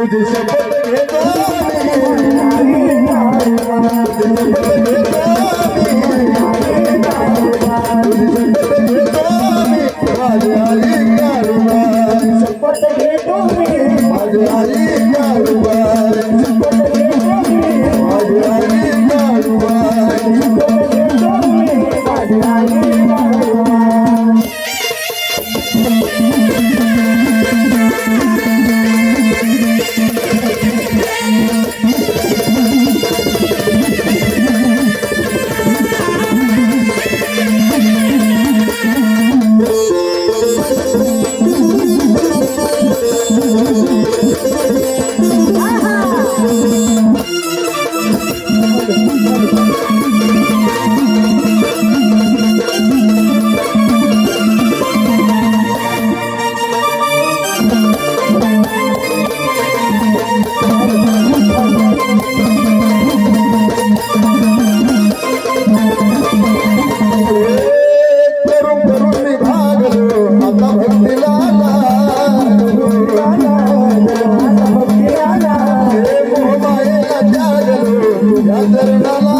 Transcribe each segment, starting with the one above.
तुझ शब्द Maria, Maria, Maria, Maria, Yadar nala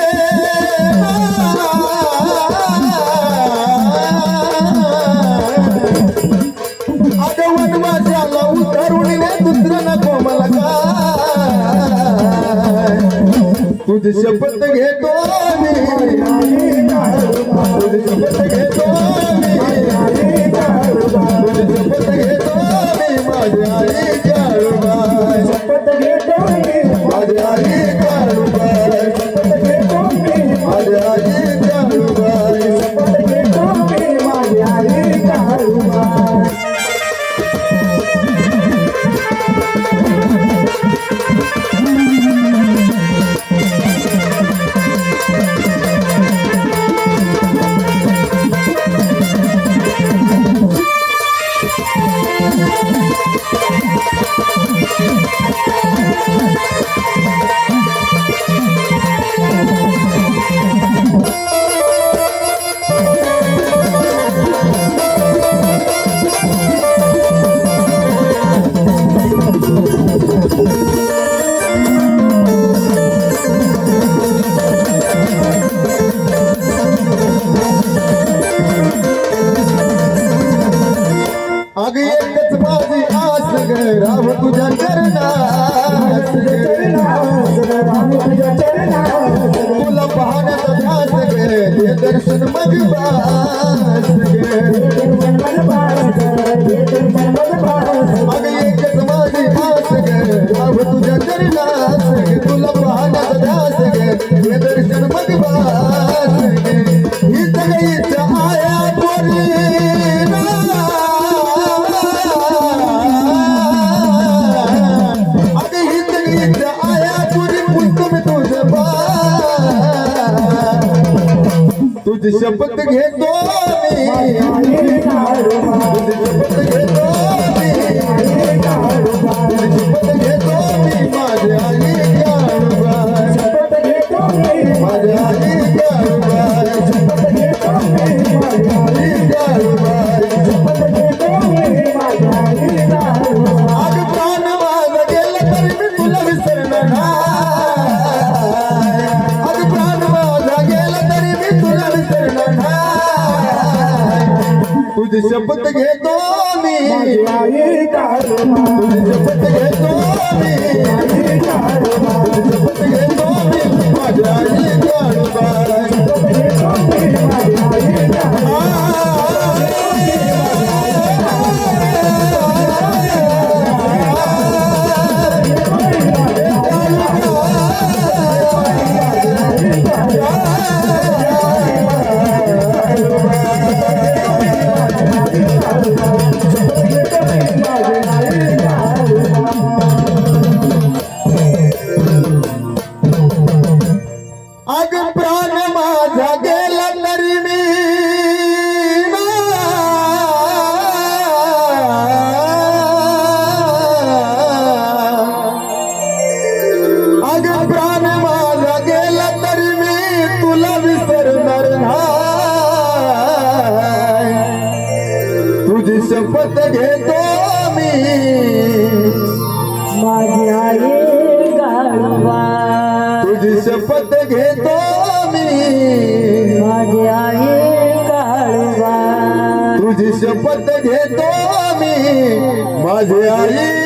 तुझी शपथ घेतो तुझी घेतो घेतो मी माझ्या हो. घेतो दर्शन मग मग एकच माझी आस ग तुझ्या चरणात तुला पाहण्यात ध्यास दर्शन तुझी शपथ घेतो मी. तुझ शपथ घेतो शपथ घेतो मी. शपथ शपथ घेतो मी माझी आई गाढवा. तुझी शपथ घेतो मी माझी आई गाढवा. तुझी शपथ घेतो मी माझी आई